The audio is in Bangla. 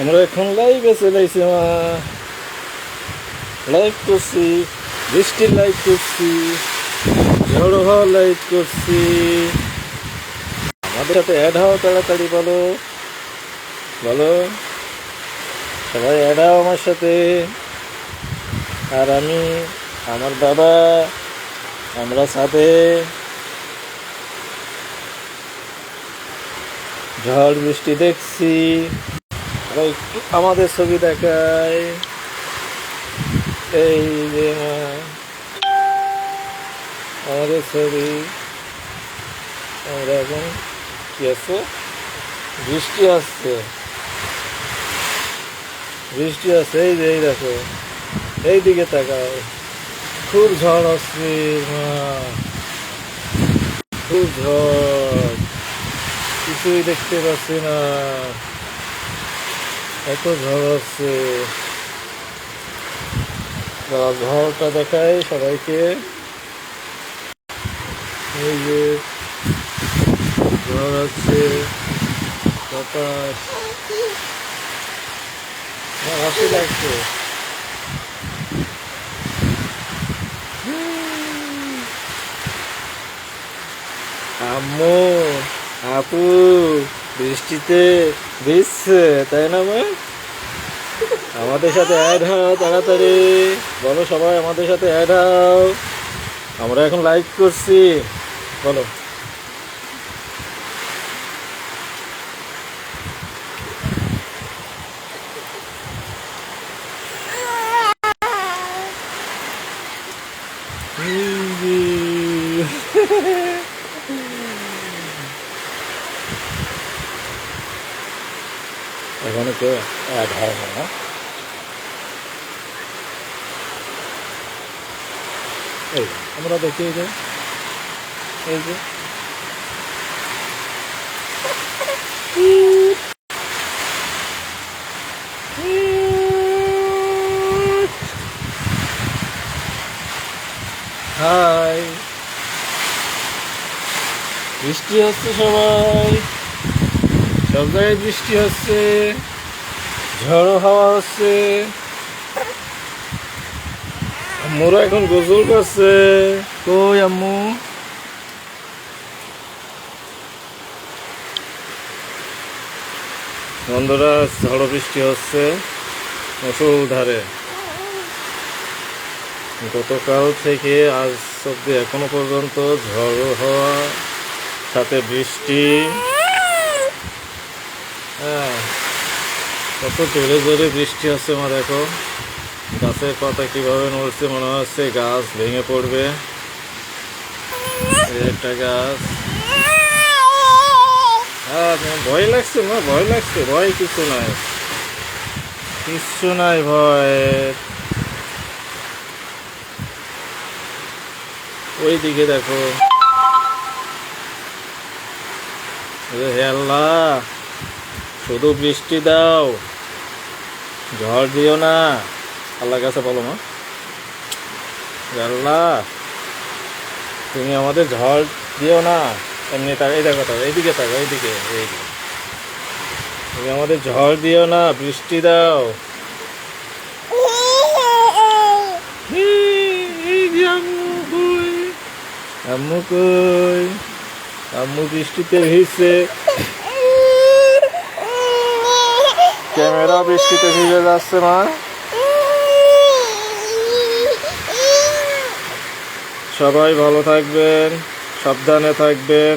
আমরা এখন লাইভে চলেছি মা লাইভ করছি, বৃষ্টির লাইভ করছি ঝড় লাইভ করছি। আমাদের সাথে অ্যাড হও তাড়াতাড়ি, বলো। বলো। সবাই অ্যাড হও আমার সাথে। আর আমি, আমার বাবা, আমরা সাথে। ঝড় বৃষ্টি দেখছি। একটু আমাদের ছবি দেখায় এই যে, আমাদের ছবি। আমরা এখন কি আছে? বৃষ্টি আসছে। বৃষ্টি আসছে, এই যে, এই দেখো। এই দিকে তাকাও। খুব ঝড় আসছে খুব ঝড়। কিছুই দেখতে পাচ্ছি না। এত ঝড় ঝড়টা দেখায় সবাইকে। এই যে ঝড় আছে হাসি লাগছে। আম্মু। আপু, বৃষ্টিতে ভিজছে, তাই না মা? আমাদের সাথে অ্যাড হও তাড়াতাড়ি। বলো সবাই আমাদের সাথে অ্যাড হও। আমরা এখন লাইভ করছি। বলো। এখানে কেউ অ্যাড হয় না। এই আমরা দেখি এই যে এই যে। হাই। বৃষ্টি হচ্ছে সবাই। সব জায়গায় বৃষ্টি হচ্ছে ঝড়ো হাওয়া হচ্ছে। আম্মুরা এখন গোসল করছে। কই আম্মু? বন্ধুরা ঝড় বৃষ্টি হচ্ছে মুসুলধারে গতকাল থেকে আজ অব্দি এখনও পর্যন্ত ঝড় হওয়া সাথে বৃষ্টি। কত জোরে জোরে বৃষ্টি হচ্ছে মা দেখো গাছের পাতা কীভাবে নড়ছে মনে হচ্ছে, গাছ ভেঙে পড়বে। একটা গাছ। হ্যাঁ ভয় লাগছে মা ভয় লাগছে? ভয় কিছু নাই। কিচ্ছু নাই ভয়। ওই দিকে দেখো। শুধু বৃষ্টি দাও। ঝড় দিও না। আল্লাহ কাছে বলো মা। আল্লাহ, তুমি আমাদের ঝড় দিও না। এমনি তাক এই দেখো তাকো এইদিকে তাকো এইদিকে এইদিকে। তুমি আমাদের ঝড় দিও না, বৃষ্টি দাও। আম্মু কই? আম্মু বৃষ্টিতে ভিজছে। ক্যামেরা বৃষ্টিতে ভিজে যাচ্ছে মা। সবাই ভালো থাকবেন সাবধানে থাকবেন।